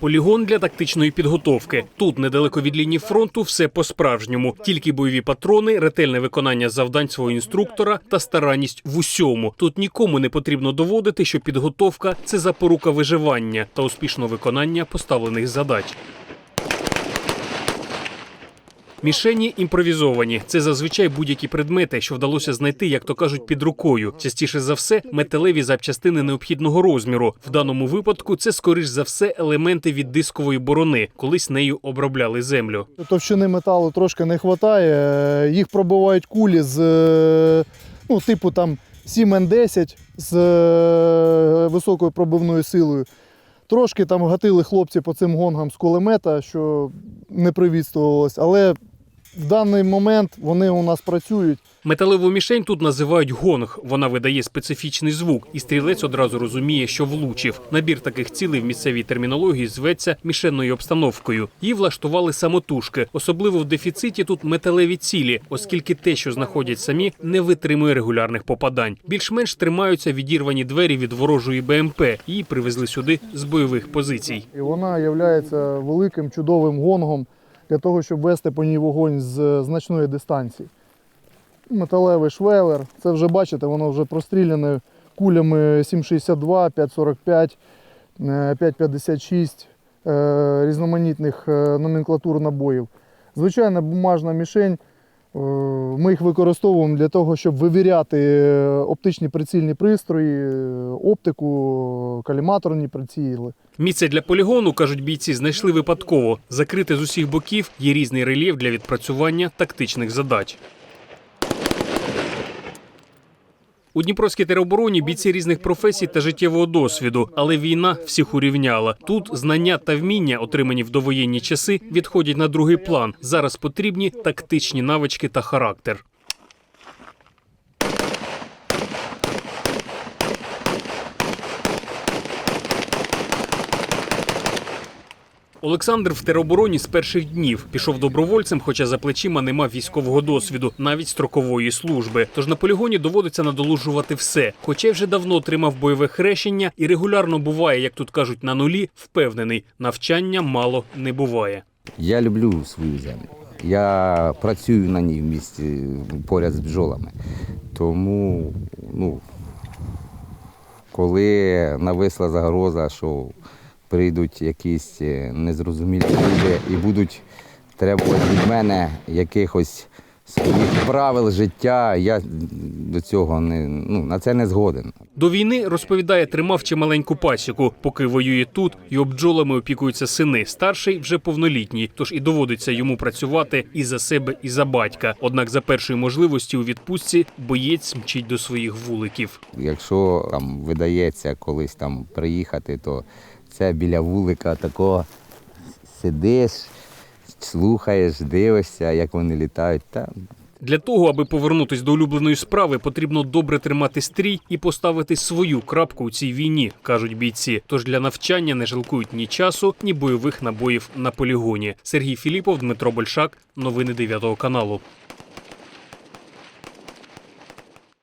Полігон для тактичної підготовки. Тут недалеко від лінії фронту все по-справжньому. Тільки бойові патрони, ретельне виконання завдань свого інструктора та старанність в усьому. Тут нікому не потрібно доводити, що підготовка це запорука виживання та успішного виконання поставлених задач. Мішені імпровізовані. Це зазвичай будь-які предмети, що вдалося знайти, як то кажуть, під рукою. Частіше за все, металеві запчастини необхідного розміру. В даному випадку це скоріш за все елементи від дискової борони. Колись нею обробляли землю. Товщини металу трошки не вистачає. Їх пробивають кулі з е, ну, типу там 7Н10 з е, високою пробивною силою. Трошки там гатили хлопці по цим гонгам з кулемета, що не привітствувалось, але в даний момент вони у нас працюють. Металеву мішень тут називають гонг. Вона видає специфічний звук, і стрілець одразу розуміє, що влучив. Набір таких цілей в місцевій термінології зветься мішенною обстановкою. Її влаштували самотужки. Особливо в дефіциті тут металеві цілі, оскільки те, що знаходять самі, не витримує регулярних попадань. Більш-менш тримаються відірвані двері від ворожої БМП. Її привезли сюди з бойових позицій. І вона є великим чудовим гонгом для того, щоб вести по ній вогонь з значної дистанції. Металевий швелер, це вже бачите, воно вже простріляне кулями 7,62, 5,45, е, 5,56 е, різноманітних е, номенклатур набоїв. Звичайна бумажна мішень. Е, Ми їх використовуємо для того, щоб вивіряти е, оптичні прицільні пристрої, е, оптику, каліматорні приціли. Місце для полігону, кажуть бійці, знайшли випадково. Закрите з усіх боків є різний рельєф для відпрацювання тактичних задач. У Дніпровській теробороні бійці різних професій та життєвого досвіду, але війна всіх урівняла. Тут знання та вміння, отримані в довоєнні часи, відходять на другий план. Зараз потрібні тактичні навички та характер. Олександр в теробороні з перших днів пішов добровольцем, хоча за плечима не мав військового досвіду, навіть строкової служби. Тож на полігоні доводиться надолужувати все. Хоча вже давно отримав бойове хрещення і регулярно буває, як тут кажуть, на нулі, впевнений, навчання мало не буває. Я люблю свою землю. Я працюю на ній в місті поряд з бджолами. Тому, ну, коли нависла загроза, що прийдуть якісь е, незрозумілі люди і будуть требувати від мене якихось своїх правил життя, я до цього не, ну, на це не згоден. До війни розповідає, тримав чималеньку пасіку. Поки воює тут, його бджолами опікуються сини. Старший вже повнолітній, тож і доводиться йому працювати і за себе, і за батька. Однак за першої можливості у відпустці боєць мчить до своїх вуликів. Якщо там видається колись там приїхати, то це біля вулика такого сидиш, слухаєш, дивишся, як вони літають. Та Для того, аби повернутись до улюбленої справи, потрібно добре тримати стрій і поставити свою крапку у цій війні, кажуть бійці. Тож для навчання не жалкують ні часу, ні бойових набоїв на полігоні. Сергій Філіпов, Дмитро Большак, новини 9 каналу.